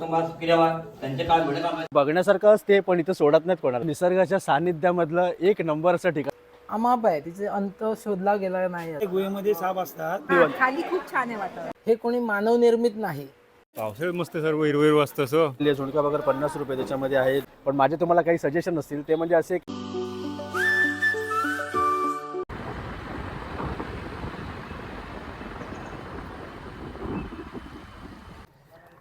त्यांचे काळ बघण्यासारखं असते पण इथं सोडत नाहीत कोणाला. निसर्गाच्या सानिध्यामधलं एक नंबर असं ठिकाण. अमाप आहे तिचे अंत शोधला गेला नाही. आहे. गुहेमध्ये साप असतात. हा, खाली खूप छान आहे वातावरण हे कोणी मानव निर्मित नाही. पावसाळ्यात मस्त सर्व हिरवं हिरवं असतं असं. झुणका वगैरे पन्नास रुपये त्याच्यामध्ये आहेत. पण माझे तुम्हाला काही सजेशन असतील ते म्हणजे असे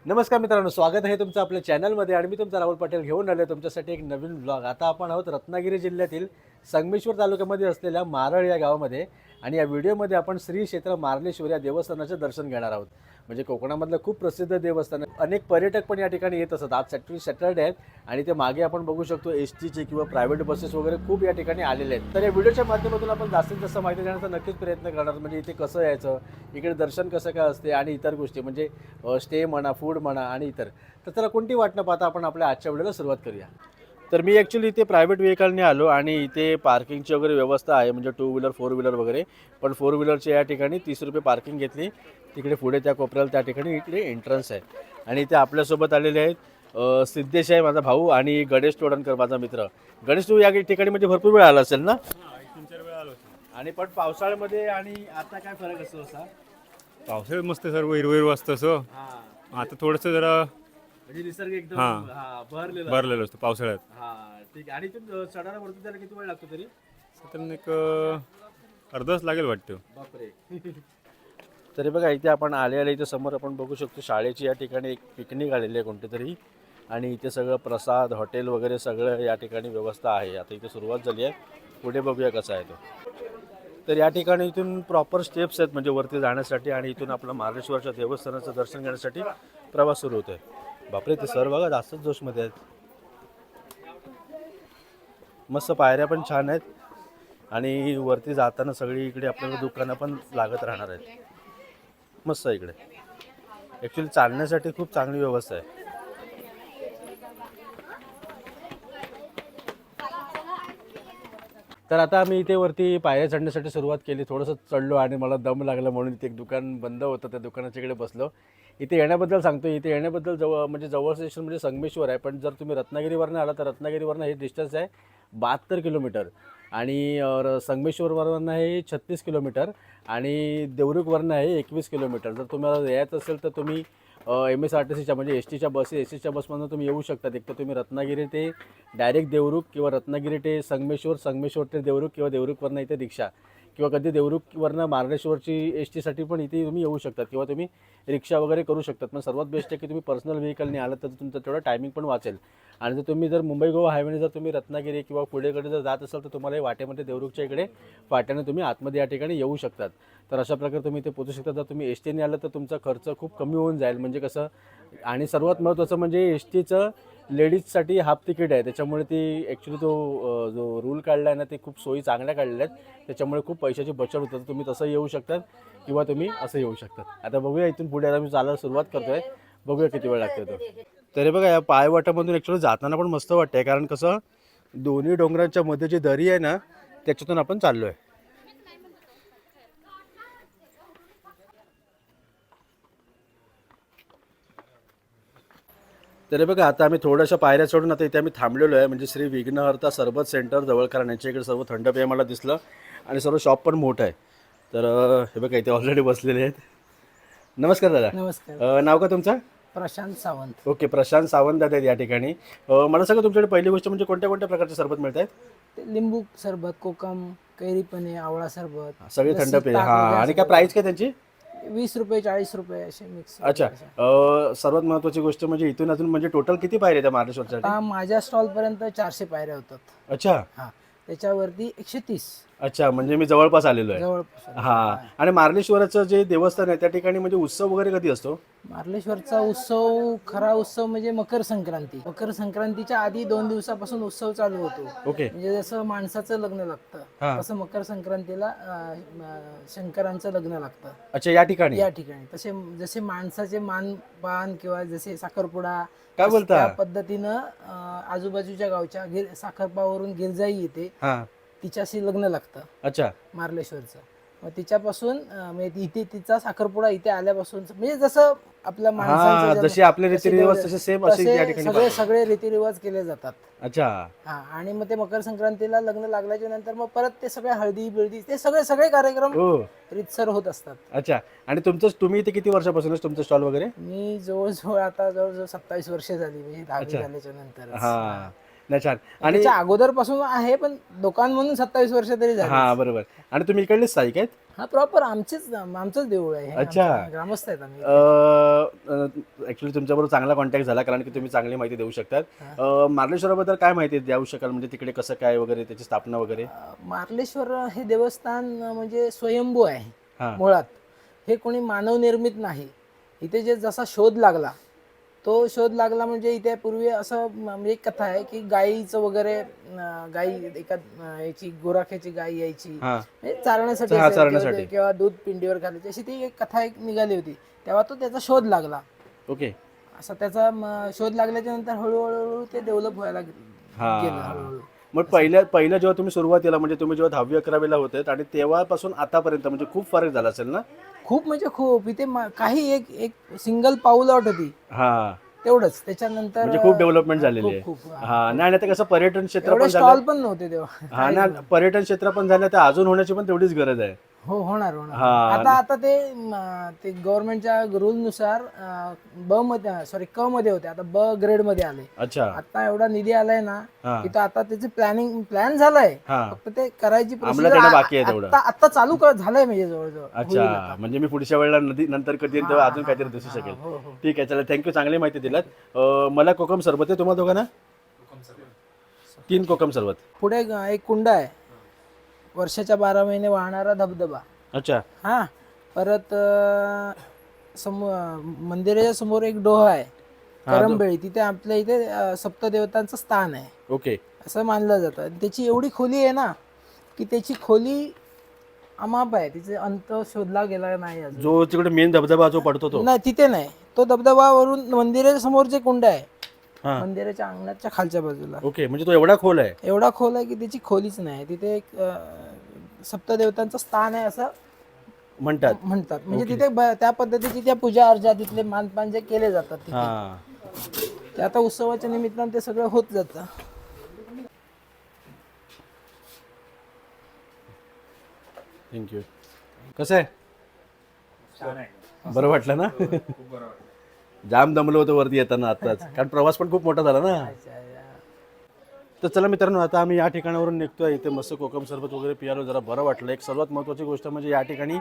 नमस्कार मित्रांनो स्वागत आहे तुमचं आपल्या चॅनलमध्ये आणि मी तुमचा राहुल पटेल. घेऊन आलो तुमच्यासाठी एक नवीन ब्लॉग आता आपण आहोत रत्नागिरी जिल्ह्यातील संगमेश्वर तालुक्यामध्ये असलेल्या मारळ या गावामध्ये आणि या व्हिडिओमध्ये आपण श्री क्षेत्र मार्लेश्वर या देवस्थानाचे दर्शन घेणार आहोत. म्हणजे कोकणामधलं खूप प्रसिद्ध देवस्थान आहे. अनेक पर्यटक पण या ठिकाणी येत असतात आज सॅटर्डे सॅटर्डे आहेत आणि ते मागे आपण बघू शकतो एस टीचे किंवा प्रायव्हेट बसेस वगैरे खूप या ठिकाणी आलेले आहेत. तर या व्हिडिओच्या माध्यमातून आपण जास्तीत जास्त माहिती देण्याचा नक्कीच प्रयत्न करणार म्हणजे इथे कसं यायचं इकडे दर्शन कसं काय असते आणि इतर गोष्टी म्हणजे स्टे म्हणा फूड म्हणा आणि इतर. तर त्याला कोणती वाटणं पाहता आपण आपल्या आजच्या व्हिडिओला सुरुवात करूया. तर मी ॲक्च्युली इथे प्रायव्हेट व्हेकलने आलो आणि इथे पार्किंगची वगैरे व्यवस्था आहे म्हणजे टू व्हीलर फोर व्हीलर वगैरे. पण फोर व्हीलरच्या या ठिकाणी तीस रुपये पार्किंग घेतली. तिकडे पुढे त्या कोपऱ्याला त्या ठिकाणी इकडे एंट्रन्स आहे. आणि इथे आपल्यासोबत आलेले आहेत सिद्धेश आहे माझा भाऊ आणि गणेश तोडणकर माझा मित्र. गणेश तू या ठिकाणी म्हणजे भरपूर वेळ आला असेल ना? आणि पण पावसाळ्यामध्ये आणि आता काय फरक असतो असा? पावसाळ्यात मस्त सर्व हिरवं हिरवं असतं असं. हा. आता थोडंसं जरा म्हणजे निसर्ग एकदम हा. हा, भरलेला भरलेलं असतं पावसाळ्यात. हा ठीक आहे. आणि तू चढायला वरती जायला किती वेळ लागतो तरी? तर एक अं, अर्धाच लागेल वाटतं. बापरे. तरी बघा इथे आपण आले आले इथे समोर आपण बघू शकतो शाळेची या ठिकाणी एक पिकनिक आलेली आहे कोणती तरी आणि इथे सगळं प्रसाद हॉटेल वगैरे सगळं या ठिकाणी व्यवस्था आहे. आता इथे सुरुवात झाली आहे. पुढे बघूया कसा आहे तो. तर या ठिकाणी इथून प्रॉपर स्टेप्स आहेत म्हणजे वरती जाण्यासाठी आणि इथून आपलं महाराष्ट्राच्या देवस्थानाचं दर्शन घेण्यासाठी प्रवास सुरू होतो आहे बापरे ते सर बघा जास्तच जोशमध्ये आहेत. मस्त पायऱ्या पण छान आहेत. आणि वरती जाताना सगळी इकडे आपल्याला दुकानं पण लागत राहणार आहेत. मस्त इकडे. ॲक्च्युली चालण्यासाठी खूप चांगली व्यवस्था आहे. तर आता आम्ही इथे वरती पायऱ्या चढण्यासाठी सुरुवात केली. थोडंसं चढलो आणि मला दम लागला म्हणून इथे एक दुकान बंद होतं. त्या दुकानाच्या इकडे बसलो. इथे येण्याबद्दल सांगतो इथे येण्याबद्दल जवळ म्हणजे जवळ स्टेशन म्हणजे संगमेश्वर आहे. पण जर तुम्ही रत्नागिरीवरनं आला तर रत्नागिरीवरनं हे डिस्टन्स आहे बहात्तर किलोमीटर आणि संगमेश्वरवरनं आहे छत्तीस किलोमीटर आणि देवरुखवरनं आहे एकवीस किलोमीटर जर तुम्हाला यायचं असेल तर तुम्ही एम एस आर टी सीच्या म्हणजे एस टीच्या बस एस टीच्या बसमधून तुम्ही येऊ शकता. एक तर तुम्ही रत्नागिरी ते डायरेक्ट देवरुख किंवा रत्नागिरी ते संगमेश्वर संगमेश्वर ते देवरुख किंवा देवरुखवरनं इथे रिक्षा. किंवा कधी देवरुखवरनं मार्लेश्वरची एस टीसाठी पण इथे तुम्ही येऊ शकतात किंवा तुम्ही रिक्षा वगैरे करू शकतात. पण सर्वात बेस्ट आहे की तुम्ही पर्सनल व्हेकलने आलात तर तुमचं तेवढं टायमिंग पण वाचेल. आणि जर तुम्ही जर मुंबई गोवा हायवेने जर तुम्ही रत्नागिरी किंवा पुढेकडे जर जात असाल तर तुम्हाला हे वाटेमध्ये देवरुखच्या इकडे वाट्याने तुम्ही आतमध्ये या ठिकाणी येऊ शकतात. तर अशा प्रकारे तुम्ही इथे पोचू शकता. जर तुम्ही एस टीने आलं तर तुमचा खर्च खूप कमी होऊन जाईल. म्हणजे कसं? आणि सर्वात महत्त्वाचं म्हणजे एस टीचं लेडीजसाठी हाफ तिकीट आहे. त्याच्यामुळे ती ॲक्च्युली तो जो रूल काढला आहे ना ते खूप सोयी चांगल्या काढलेल्या आहेत. त्याच्यामुळे खूप पैशाची बचत होतात तुम्ही तसं येऊ शकतात किंवा तुम्ही असं येऊ शकतात. आता बघूया इथून पुढे आता मी चालायला सुरुवात करतोय. बघूया किती वेळ लागतो तो. तरी बघा या पायवाटामधून ॲक्च्युली जाताना पण मस्त वाटतंय. कारण कसं दोन्ही डोंगरांच्या मध्ये जी दरी आहे ना त्याच्यातून आपण चाललो आहे तरी बघा आता आम्ही थोड्याशा पायऱ्या चढून आता इथे आम्ही थांबलेलो आहे. म्हणजे श्री विघ्नहर्ता सरबत सेंटर जवळकरण यांच्या इकडे सर्व थंड पेय मला दिसलं आणि सर्व शॉप पण मोठं आहे. तर हे बघा इथे ऑलरेडी बसलेले आहेत. नमस्कार दादा. नमस्कार. अं, नाव का तुमचं? प्रशांत सावंत. ओके प्रशांत सावंत दादा आहेत या ठिकाणी. अं, मला सांगा तुमच्याकडे पहिली गोष्ट म्हणजे कोणत्या कोणत्या प्रकारचे सरबत मिळत आहेत ते लिंबू सरबत कोकम कैरीपणे आवळा सरबत सगळे लस्सी, थंड पेय. ताक हां वगैरे आणि काय असं प्राईस काय त्यांची? वीस रुपये चाळीस रुपये असे मिक्स अच्छा. अं, सर्वात महत्त्वाची गोष्ट म्हणजे इथून अजून म्हणजे टोटल किती पायऱ्या त्या महाराष्ट्रासाठी आता माझ्या स्टॉल पर्यंत चारशे पायऱ्या होतात. अच्छा. हा. त्याच्यावरती एकशे तीस. अच्छा म्हणजे मी जवळपास आलेलो आहे. जवळपास हा. आणि मार्लेश्वराचं जे देवस्थान आहे त्या ठिकाणी म्हणजे उत्सव वगैरे कधी असतो? मार्लेश्वरचा उत्सव खरा उत्सव म्हणजे मकर संक्रांती. मकर संक्रांतीच्या आधी दोन दिवसापासून उत्सव चालू होतो. ओके. म्हणजे जसं माणसाचं लग्न हा. लागतं तसं मकर संक्रांतीला अं, शंकरांचं लग्न लागतं. अच्छा या ठिकाणी? या ठिकाणी. तसे जसे माणसाचे मानपान किंवा जसे साखरपुडा काय बोलता? त्या पद्धतीनं अं, आजूबाजूच्या गावच्या गिर साखरपावरून गिरजाई येते. हा. तिच्याशी लग्न लागतं. अच्छा. मार्लेश्वरचं. मग तिच्यापासून अं, म्हणजे इथे तिचा साखरपुडा इथे आल्यापासून म्हणजे जसं आपल्या हा माणसांचं जन्म- जसे आपले तसे रीतिरिवाज तसे सेम असे तसे या ठिकाणी सगळे पाळतात. सगळे रीतिरिवाज केले जातात. अच्छा. हा आणि मग ते मकर संक्रांतीला लग्न लागल्याच्या नंतर मग परत ते सगळे हळदी बिळदी ते सगळे सगळे कार्यक्रम हो. रितसर होत असतात. अच्छा. आणि तुमचं तुम्ही इथे किती वर्षापासूनच तुमचं स्टॉल वगैरे? मी जवळजवळ आता जवळजवळ सत्तावीस वर्ष झाली म्हणजे दहावी अच्छा. झाल्याच्यानंतर हा. नाही छान. आणि त्याच्या अगोदरपासून आहे पण दुकान म्हणून सत्तावीस वर्ष तरी झाली. हा बरोबर. आणि तुम्ही इकडलेच स्थायिक आहेत? हा प्रॉपर आमचेच आमचंच देऊळ आहे. हे. अच्छा. आमचं ग्रामस्थ आहेत आम्ही. ऍक्च्युली तुमच्याबरोबर चांगला कॉन्टॅक्ट झाला कारण की तुम्ही चांगली माहिती देऊ शकतात. अं, मार्लेश्वराबद्दल काय माहिती देऊ शकाल? म्हणजे तिकडे कसं काय वगैरे त्याची स्थापना वगैरे? अं, मार्लेश्वर हे देवस्थान अं, म्हणजे स्वयंभू आहे हा. मुळात. हे कोणी मानवनिर्मित नाही. इथे जे जसा शोध लागला तो शोध लागला म्हणजे इथे पूर्वी असं म्हणजे एक कथा आहे की गाईचं वगैरे अं, गाई एका अं, याची गोराख्याची गाई यायची. हा. म्हणजे चारण्यासाठी हा, असेल चारण्यासाठी. किंवा- किंवा दूध पिंडीवर घालायची. अशी ती एक कथा एक निघाली होती. तेव्हा तो त्याचा शोध लागला. ओके. असा त्याचा म, शोध लागल्याच्या नंतर हळूहळू हळूहळू ते डेव्हलप व्हायला गे- हा. गेलं हळूहळू. मग पहिल्या पहिल्या जेव्हा तुम्ही सुरुवातीला म्हणजे तुम्ही जेव्हा दहावी अकरावीला होते आणि तेव्हापासून आतापर्यंत म्हणजे खूप फरक झाला असेल ना? खूप म्हणजे खूप. इथे मा- काही एक एक सिंगल पाऊलवाट होती. हा. तेवढंच. त्याच्यानंतर म्हणजे खूप डेव्हलपमेंट झालेली आहे. खूप. हा. नाही आता कसं पर्यटन क्षेत्र एवढे पण स्टॉल पण नव्हते तेव्हा. हा ना पर्यटन क्षेत्र पण झालं तर अजून होण्याची पण तेवढीच गरज आहे. हो होणार होणार. हा. आता आता ते म, ते गव्हर्नमेंटच्या रूल नुसार अं, ब मध्ये सॉरी क मध्ये होते. आता ब ग्रेडमध्ये आले. अच्छा. आता एवढा निधी आलाय ना हा. तिथं आता त्याचे प्लॅनिंग प्लॅन झालाय. हा. फक्त ते करायची procedure येणं बाकी आहे तेवढं. आता आता चालू कर- झालंय म्हणजे जवळजवळ. होईल अच्छा. आता. म्हणजे मी पुढच्या वेळेला नदी नंतर कधी तेव्हा अजून काहीतरी दिसू शकेल. हो हो. ठीक आहे चला थँक्यू चांगली माहिती दिलात. अं, मला कोकम सरबत आहे तुम्हाला दोघांना? तीन कोकम सरबत. पुढे एक कुंड आहे. वर्षाच्या बारा महिने वाहणारा धबधबा. अच्छा. हा परत अं, समो मंदिराच्या समोर एक डोह आहे. करंबेळी. तिथे आपल्या इथे अं, सप्तदेवतांचं स्थान आहे. ओके. असं मानलं जातं. आणि त्याची एवढी खोली आहे ना की त्याची खोली अमाप आहे. तिचे अंत शोधला गेला नाही अजून. जो तिकडे मेन धबधबा जो पडतो तो. नाही तिथे नाही. तो धबधबावरून मंदिराच्या समोर जे कुंड आहे हा. मंदिराच्या अंगणाच्या खालच्या बाजूला. ओके म्हणजे तो एवढा खोल आहे. एवढा खोल आहे की त्याची खोलीच नाही. तिथे एक अं, सप्तदेवतांचं स्थान आहे असं म्हणतात. म्हणतात. म्हणजे तिथे ब- त्या पद्धतीची त्या पूजा अर्चा तिथले मानपान जे केले जातात तिथे. हा. ते आता उत्सवाच्या निमित्तानं ते सगळं होत जातं. थँक्यू कसं आहे? बरं वाटलं ना? जाम दमलो होतो वरती येताना आताच कारण प्रवास पण खूप मोठा झाला ना? तर चला मित्रांनो आता आम्ही या ठिकाणावरून आहे इथे मस्त कोकम सरबत वगैरे पियालो जरा बरं वाटलं. एक सर्वात महत्त्वाची गोष्ट म्हणजे या ठिकाणी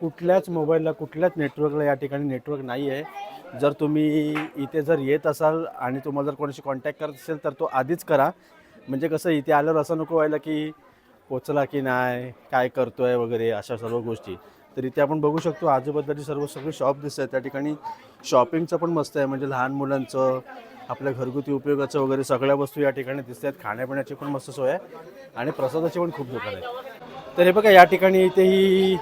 कुठल्याच मोबाईलला कुठल्याच नेटवर्कला या ठिकाणी नेटवर्क नाही आहे जर तुम्ही इथे जर येत असाल आणि तुम्हाला जर कोणाशी कॉन्टॅक्ट करत असेल तर तो आधीच करा. म्हणजे कसं इथे आल्यावर असं नको व्हायला की पोचला की नाही काय करतो आहे वगैरे अशा सर्व गोष्टी. तर इथे आपण बघू शकतो आजूबाजूची सर्व सगळे शॉप दिसत आहेत. त्या ठिकाणी शॉपिंगचं पण मस्त आहे. म्हणजे लहान मुलांचं आपल्या घरगुती उपयोगाचं वगैरे सगळ्या वस्तू या ठिकाणी दिसत आहेत. खाण्यापिण्याची पण मस्त सोय आहे. आणि प्रसादाची पण खूप दुकान आहेत. तर हे बघा या ठिकाणी इथे ही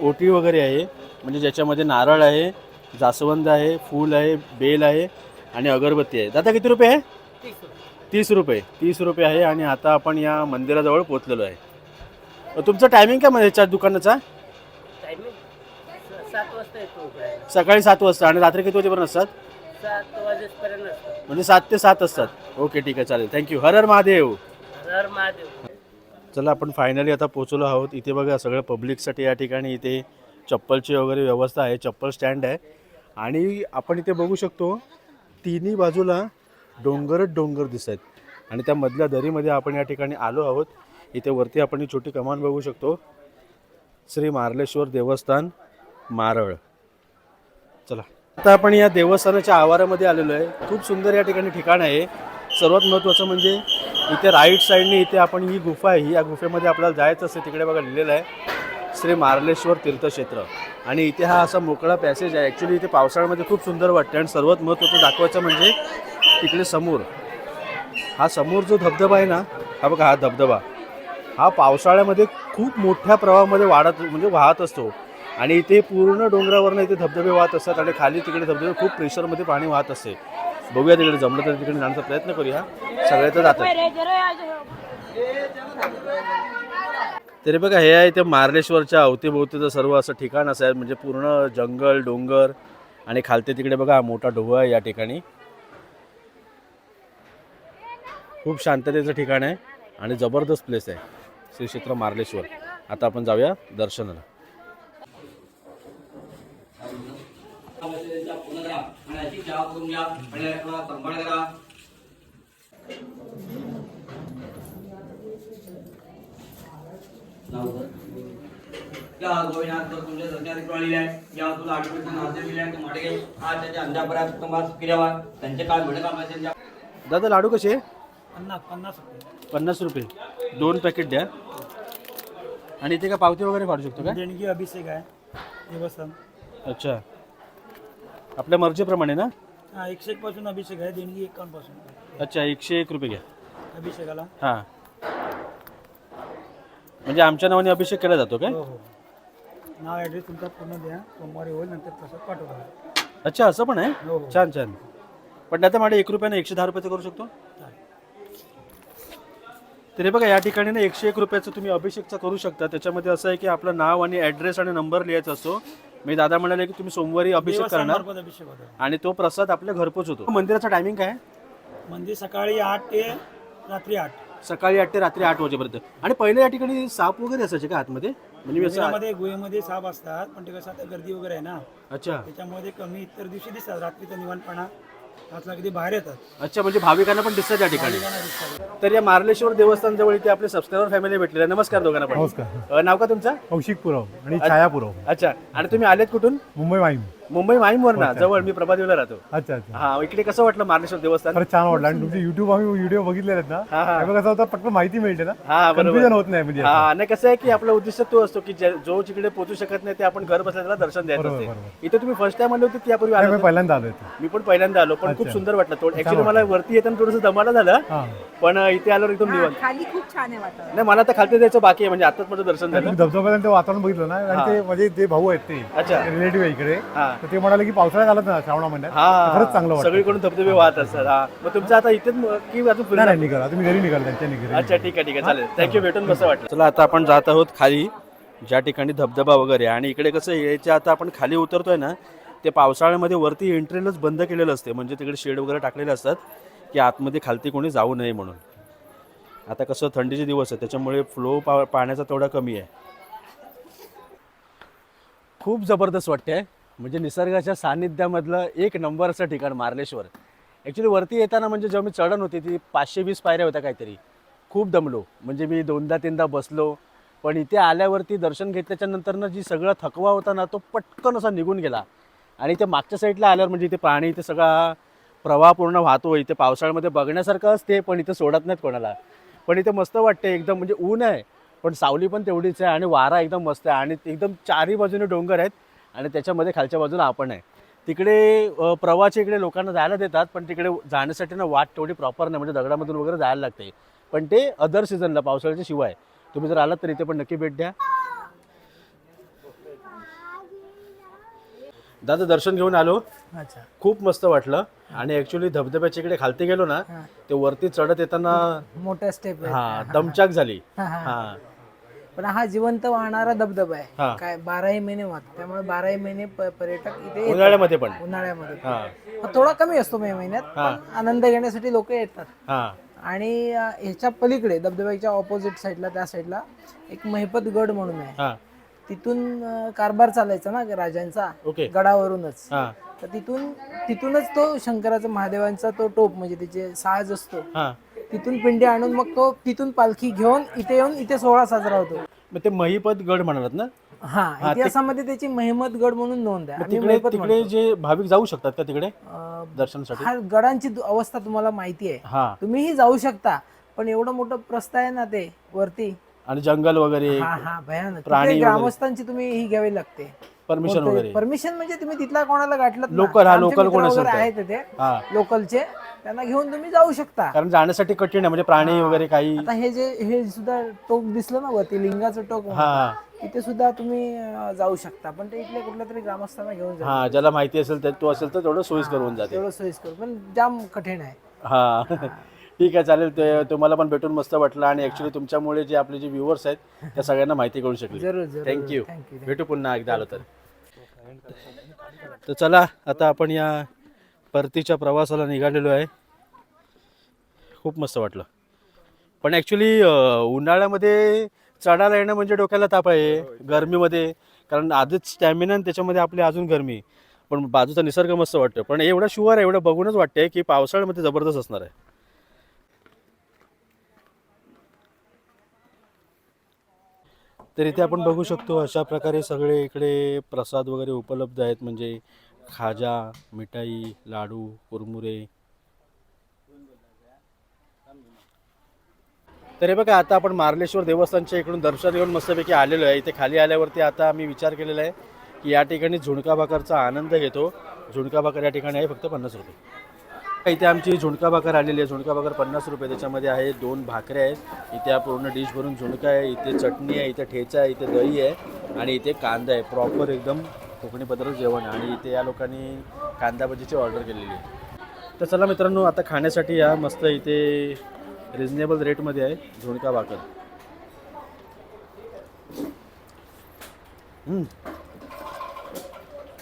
ओटी वगैरे आहे. म्हणजे ज्याच्यामध्ये नारळ आहे जास्वंद आहे फूल आहे बेल आहे आणि अगरबत्ती आहे. दादा किती रुपये आहे? तीस रुपये. तीस रुपये आहे आणि आता आपण या मंदिराजवळ पोचलेलो आहे. तुमचं टायमिंग काय म्हणजे याच्या दुकानाचा? सकाळी सात वाजता आणि रात्री किती वाजेपर्यंत असतात. म्हणजे सात ते सात असतात. ओके ठीक आहे चालेल. थँक्यू हर हर महादेव. हर महादेव. चला आपण फायनली आता पोचलो आहोत. इथे बघा सगळं पब्लिकसाठी या ठिकाणी इथे चप्पलची वगैरे व्यवस्था आहे. चप्पल स्टँड आहे. आणि आपण इथे बघू शकतो तिन्ही बाजूला डोंगरच डोंगर दिसत आहेत आणि त्या मधल्या दरीमध्ये आपण या ठिकाणी आलो आहोत. इथे वरती आपण ही छोटी कमान बघू शकतो. श्री मार्लेश्वर देवस्थान मारळ. चला. आता आपण या देवस्थानाच्या आवारामध्ये आलेलो आहे. खूप सुंदर या ठिकाणी ठिकाण आहे. सर्वात महत्त्वाचं म्हणजे इथे राईट साईडने इथे आपण ही गुफा आहे. या गुफेमध्ये आपल्याला जायचं असते तिकडे बघा लिहिलेलं आहे. श्री मार्लेश्वर तीर्थक्षेत्र. आणि इथे हा असा मोकळा पॅसेज आहे. ॲक्च्युली इथे पावसाळ्यामध्ये खूप सुंदर वाटतं आणि सर्वात महत्त्वाचं दाखवायचं म्हणजे तिकडे समोर. हा समोर जो धबधबा आहे ना हा बघा हा धबधबा. हा पावसाळ्यामध्ये खूप मोठ्या प्रवाहामध्ये वाढत म्हणजे वाहत असतो. आणि इथे पूर्ण डोंगरावरनं इथे धबधबे वाहत असतात आणि खाली तिकडे धबधबे खूप प्रेशरमध्ये पाणी वाहत असते बघूया तिकडे जमलं तर तिकडे जाण्याचा प्रयत्न करूया. सगळे तर जातात. तरी बघा हे आहे ते मार्लेश्वरच्या अवतीभोवतीचं सर्व असं ठिकाण असं आहे. म्हणजे पूर्ण जंगल डोंगर आणि खालते तिकडे बघा हा मोठा ढोबा आहे या ठिकाणी. खूप शांततेचं ठिकाण आहे आणि जबरदस्त प्लेस आहे. श्री क्षेत्र मार्लेश्वर. आता आपण जाऊया दर्शनाला. पूर्ण करा आणि अशी चहा करून घ्या. आणि थोडा संभाळ करा. या गोविनाथ तुमच्या सज्ञात आलेले आहे या तुला आठवडीचा नाश्ता दिले आहे तू माडे आज त्याच्या अंजापर्यंत तुम्हाला केल्यावर त्यांचे काय दादा लाडू कसे? पन्नास पन्नास रुपये. पन्नास रुपये. दोन पॅकेट द्या. आणि इथे का पावती वगैरे काढू शकतो का? देणगी अभिषेक आहे. देवस्थान अच्छा. आपल्या मर्जीप्रमाणे ना? हा एकशे एक पासून अभिषेक आहे देणगी एकावन्नपासून अच्छा एकशे एक रुपये घ्या. अभिषेकाला. हां. म्हणजे आमच्या नावाने अभिषेक केला जातो काय? हो हो. नाव ॲड्रेस तुमचा पूर्ण द्या. सोमवारी होईल नंतर तसं पाठवतो. अच्छा असं पण आहे? हो हो. छान छान. पण आता माझे एक रुपयाने एकशे दहा रुपयाचं करू शकतो? तरी बघा या ठिकाणी ना एकशे एक रुपयाचं तुम्ही अभिषेकचा करू शकता. त्याच्यामध्ये असं आहे की आपलं नाव आणि ॲड्रेस आणि नंबर लिहायचा असतो मी दादा म्हणाले की तुम्ही सोमवारी अभिषेक करणार. देवस्थानमार्फत अभिषेक होतो. आणि तो प्रसाद आपल्या घरपोच होतो. मंदिराचा टायमिंग काय? आहे? मंदिर सकाळी आठ ते रात्री आठ. सकाळी आठ ते रात्री आठ वाजेपर्यंत. आणि पहिले या ठिकाणी साप वगैरे असायचे का आतमध्ये? म्हणजे मी असं मंदिरामध्ये गुहेमध्ये साप असतात पण ते कसं आता गर्दी वगैरे आहे ना. अच्छा. त्याच्यामुळे ते कमी इतर दिवशी दिसतात रात्रीचा निवांतपणा. कधी बाहेर येतात. अच्छा म्हणजे भाविकांना पण दिसतात या ठिकाणी. तर या मार्लेश्वर देवस्थान जवळ इथे आपले सबस्क्रायबर फॅमिली भेटलेले. आहे. नमस्कार दोघांना पण. नमस्कार. अ, नाव का तुमचं? कौशिक पुरव आणि छाया पुरव अच्छा. आणि तुम्ही आलेत कुठून? मुंबई वाईम. मुंबई माहीमवर ना जवळ मी प्रभादेवीला राहतो. अच्छा अच्छा. हा इकडे कसं वाटलं मार्लेश्वर देवस्थान? खरंच छान वाटलं. आणि तुमचे युट्यूब आम्ही व्हिडिओ बघितले आहेत ना हा, हा. त्यामुळे कसं होतं पटकन माहिती मिळते ना. हा बरोबर. कन्फ्युजन होत नाही म्हणजे हा नाही कसं आहे की आपला उद्देश तो असतो की जे- जो जिकडे पोहोचू शकत नाही ते आपण घर बसल्या त्याला दर्शन द्यायचं बरोबर, असते. बरोबर. इथे तुम्ही फर्स्ट टाइम आले होते त्यापूर्वी आले होते? पहिल्यांदा आलो इथे. मी पण पहिल्यांदा आलो पण खूप अच्छा. सुंदर वाटलं. थोडं ऍक्च्युली मला वरती येताना थोडंसं दमाला झालं हा. पण इथे आल्यावर एकदम हा, निवांत. खाली खूप छान आहे वातावरण. नाही मला तर खालती जायचं बाकी आहे म्हणजे आताच माझं दर्शन झालं. तुम्ही धबधब्याचं ते वातावरण बघितलं ना आणि ते म्हणजे ते भाऊ आहेत ते. अच्छा. रिलेटिव्ह आहे इकडे. हा. तर ते म्हणाले की पावसाळ्यात आलं ना श्रावणा महिन्यात. हा. खरंच चांगलं वाटतं. सगळीकडून धबधबे वाहत असतात. हा. मग तुमचं आता इथेच म- की अजून नाही फिरणार नाही निघाला. तुम्ही घरी निघाल त्यांच्या घरी अच्छा ठीक आहे ठीक आहे. चालेल. थँक्यू भेटून कसं वाटलं? चला आता आपण जात आहोत खाली ज्या ठिकाणी धबधबा वगैरे आहे. आणि इकडे कसं यायच्या आता आपण खाली उतरतोय ना ते पावसाळ्यामध्ये वरती एंट्रीलाच बंद केलेलं असते. म्हणजे तिकडे शेड वगैरे टाकलेले असतात की आतमध्ये खालती कोणी जाऊ नये म्हणून. आता कसं थंडीचे दिवस आहे त्याच्यामुळे फ्लो पा पाण्याचा तेवढा कमी आहे. खूप जबरदस्त वाटते म्हणजे निसर्गाच्या सानिध्यामधलं एक नंबरचं ठिकाण मार्लेश्वर. ॲक्च्युली वरती येताना म्हणजे जेव्हा मी चढण होती ती पाचशे वीस पायऱ्या होत्या काहीतरी. खूप दमलो. म्हणजे मी दोनदा तीनदा बसलो. पण इथे आल्यावरती दर्शन घेतल्याच्या नंतरनं जी सगळा थकवा होता ना तो पटकन असा निघून गेला. आणि इथे मागच्या साईडला आल्यावर म्हणजे इथे पाणी इथे सगळा प्रवाह पूर्ण वाहतो. इथे पावसाळ्यामध्ये बघण्यासारखं असते पण इथे सोडत नाहीत कोणाला. पण इथे मस्त वाटते एकदम म्हणजे ऊन आहे पण सावली पण तेवढीच आहे आणि वारा एकदम मस्त आहे. आणि एकदम चारही बाजूने डोंगर आहेत. आणि त्याच्यामध्ये खालच्या बाजूला आपण आहे. तिकडे प्रवाहाच्या इकडे लोकांना जायला देतात पण तिकडे जाण्यासाठी ना वाट तेवढी प्रॉपर नाही म्हणजे दगडामधून वगैरे जायला लागते. पण ते अदर सीझनला पावसाळ्याच्या शिवाय. तुम्ही जर आलात तर इथे पण नक्की भेट द्या. दादा दर्शन घेऊन आलो. अच्छा. खूप मस्त वाटलं. आणि ऍक्च्युली धबधब्याच्या इकडे खालती गेलो ना. ते वरती चढत येताना मोठ्या स्टेप हा दमचाक झाली. हा. पण हा जिवंत वाहणारा धबधबा. आहे. काय बाराही महिने वाहतो. त्यामुळे बाराही महिने प- पर्यटक इथे येतात. उन्हाळ्यामध्ये पण. उन्हाळ्यामध्ये. हा, थोडा कमी असतो मे महिन्यात पण आनंद घेण्यासाठी लोक येतात. हा. आणि अ, ह्याच्या पलीकडे धबधब्याच्या ऑपोजिट साईडला त्या साईडला एक महिपत गड म्हणून आहे. हा. तिथून अ, कारभार चालायचा ना राजांचा ओके. गडावरूनच. हा. तर तिथून तिथूनच तो शंकराचा महादेवांचा तो टोप म्हणजे त्याचे साज असतो. हा. तिथून पिंडी आणून मग तो तिथून पालखी घेऊन इथे येऊन इथे सोहळा साजरा होतो. मग ते महिपत गड म्हणालात ना? हा इतिहासामध्ये त्याची महिमत गड म्हणून नोंद आहे. मग आम्ही तिकडे महिपत तिकडे जे भाविक जाऊ शकतात का तिकडे. अ, दर्शनासाठी? हा गडांची दु- अवस्था तुम्हाला माहिती आहे. हा. तुम्हीही जाऊ शकता पण एवढं मोठं प्रस्थ आहे ना ते वरती? आणि जंगल वगैरे हा हा भयानक. प्राणी तिथे वगैरे. ग्रामस्थांची तुम्ही ही घ्यावी लागते. परमिशन वगैरे. परमिशन म्हणजे तुम्ही तिथला कोणाला गाठलं Local, हा, local कोण असेल तर. आहेत तिथे हा. लोकलचे त्यांना घेऊन तुम्ही जाऊ शकता. कारण जाण्यासाठी कठीण आहे म्हणजे प्राणी वगैरे काही आता हे जे हे सुद्धा टोक दिसलं ना वरती लिंगाचं टोक हा. तिथे सुद्धा तुम्ही अं, जाऊ शकता. पण ते इथल्या कुठल्या तरी ग्रामस्थांना घेऊन जा हा ज्याला माहिती असेल तर तो असेल तर तेवढं सोयीस्कर होऊन जाते. तेवढं सोयीस्कर पण जाम कठीण आहे. हा. ठीक आहे चालेल. ते तुम्हाला पण भेटून मस्त वाटलं आणि ॲक्च्युली तुमच्यामुळे जे आपले जे व्ह्युअर्स आहेत त्या सगळ्यांना माहिती कळू शकली. जरूर जरूर थँक्यू भेटू पुन्हा एकदा आलो तर. तर चला आता आपण या परतीच्या प्रवासाला निघालेलो आहे. खूप मस्त वाटलं. पण ॲक्च्युली उन्हाळ्यामध्ये चढायला येणं म्हणजे डोक्याला ताप आहे गरमीमध्ये. कारण आधीच स्टॅमिना आणि त्याच्यामध्ये आपली अजून गरमी. पण बाजूचा निसर्ग मस्त वाटतं पण एवढं शुअर आहे एवढं बघूनच वाटतंय की पावसाळ्यामध्ये जबरदस्त असणार आहे. तर इथे आपण बघू शकतो अशा प्रकारे सगळे इकडे प्रसाद वगैरे उपलब्ध आहेत. म्हणजे खाजा मिठाई लाडू कुरमुरे. तर हे बघा आता आपण मार्लेश्वर देवस्थानच्या इकडून दर्शन घेऊन मस्तपैकी आलेलो आहे. इथे खाली आल्यावरती आता आम्ही विचार केलेला आहे की या ठिकाणी झुणका भाकरचा आनंद घेतो. झुणका भाकर या ठिकाणी आहे फक्त पन्नास रुपये. इथे आमची झुणका भाकर आलेली आहे. झुणका भाकर पन्नास रुपये. त्याच्यामध्ये आहे दोन भाकऱ्या आहेत. इथे हा पूर्ण डिश भरून झुणका आहे. इथे चटणी आहे इथे ठेचा आहे इथे दही आहे आणि इथे कांदा आहे. प्रॉपर एकदम कोकणी पदार्थ जेवण आहे. आणि इथे या लोकांनी कांदा भजीची ऑर्डर केलेली आहे. तर चला मित्रांनो आता खाण्यासाठी या मस्त इथे रिजनेबल रेटमध्ये आहे झुणका भाकर.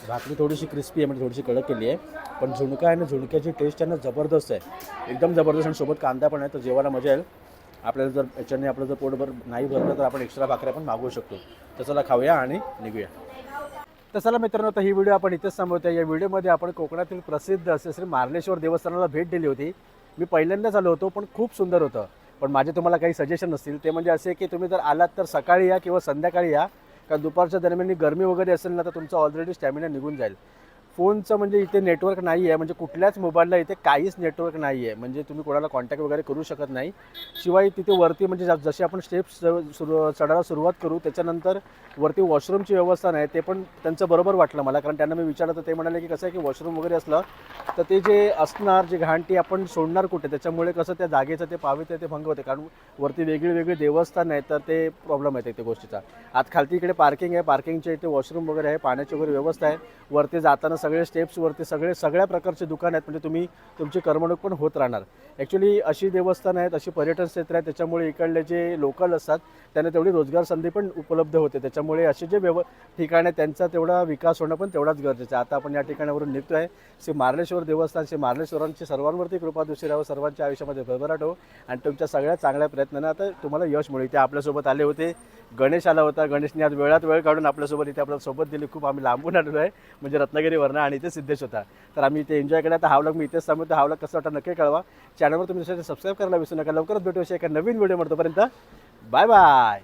भाकरी थोडीशी क्रिस्पी आहे म्हणजे थोडीशी कडक केली आहे. पण झुणका आहे ना झुणक्याची टेस्ट आहे ना जबरदस्त आहे. एकदम जबरदस्त आणि सोबत कांदा पण आहे तर जेवायला मजा येईल. आपल्याला जर याच्याने आपलं जर पोटभर नाही भरलं तर आपण एक्स्ट्रा भाकऱ्या पण मागवू शकतो. तर चला खाऊया आणि निघूया. तर चला मित्रांनो तर ही व्हिडिओ आपण इथेच थांबवतो. या व्हिडिओमध्ये आपण कोकणातील प्रसिद्ध असे श्री मार्लेश्वर देवस्थानाला भेट दिली होती. मी पहिल्यांदाच आलो होतो पण खूप सुंदर होतं. पण माझे तुम्हाला काही सजेशन असतील ते म्हणजे असे की तुम्ही जर आलात तर सकाळी या किंवा संध्याकाळी या. कारण दुपारच्या दरम्यान गरमी वगैरे असेल ना तर तुमचा ऑलरेडी स्टॅमिना निघून जाईल. फोनचं म्हणजे इथे नेटवर्क नाही आहे म्हणजे कुठल्याच मोबाईलला इथे काहीच नेटवर्क नाही आहे म्हणजे तुम्ही कोणाला कॉन्टॅक्ट वगैरे करू शकत नाही. शिवाय तिथे वरती म्हणजे ज- जसे आपण स्टेप्स सुरू चढायला सुरुवात करू त्याच्यानंतर वरती वॉशरूमची व्यवस्था नाही ते पण त्यांचं बरोबर वाटलं मला. कारण त्यांना मी विचारलं तर ते म्हणाले की कसं आहे की वॉशरूम वगैरे असलं तर ते जे असणार जे घाण ती आपण सोडणार कुठे त्याच्यामुळे कसं त्या जागेचं ते पावित्र्य ते भंग होते. कारण वरती वेगळी वेगळी देवस्थान आहे तर ते प्रॉब्लेम आहे त्या गोष्टीचा. आत खालती इकडे पार्किंग आहे पार्किंगच्या इथे वॉशरूम वगैरे आहे पाण्याची वगैरे व्यवस्था आहे. वरती जाताना सगळे स्टेप्सवरती सगळे सगळ्या प्रकारचे दुकान आहेत. म्हणजे तुम्ही तुमची करमणूक पण होत राहणार. ॲक्च्युली अशी देवस्थानं आहेत अशी पर्यटन क्षेत्र आहेत त्याच्यामुळे इकडले जे लोकल असतात त्यांना तेवढी रोजगार संधी पण उपलब्ध होते. त्याच्यामुळे असे जे व्यव ठिकाण आहे त्यांचा तेवढा विकास होणं पण तेवढाच गरजेचं आहे. आता आपण या ठिकाणावरून निघतो आहे श्री मार्लेश्वर देवस्थान श्री मार्लेश्वरांची सर्वांवरती कृपा दुसरी राहावं सर्वांच्या आयुष्यामध्ये भरभराट हो. आणि तुमच्या सगळ्या चांगल्या प्रयत्नांना आता तुम्हाला यश मिळेल. ते आपल्यासोबत आले होते. गणेश आला होता. गणेशने आज वेळात वेळ काढून आपल्यासोबत इथे आपल्याला सोबत दिली. खूप आम्ही लांबून आलेलो आहे. म्हणजे रत्नागिरीवरनं आणि इथे सिद्धेश होता. तर आम्ही इथे एन्जॉय केला तर हा व्लॉग मी इथेच सांगतो हा व्लॉग कसं वाटतं नक्की कळवा. चॅनलवर तुम्ही सबस्क्राईब करायला विसरू नका. लवकरच भेटू अशा एका नवीन व्हिडिओ तोपर्यंत. Bye bye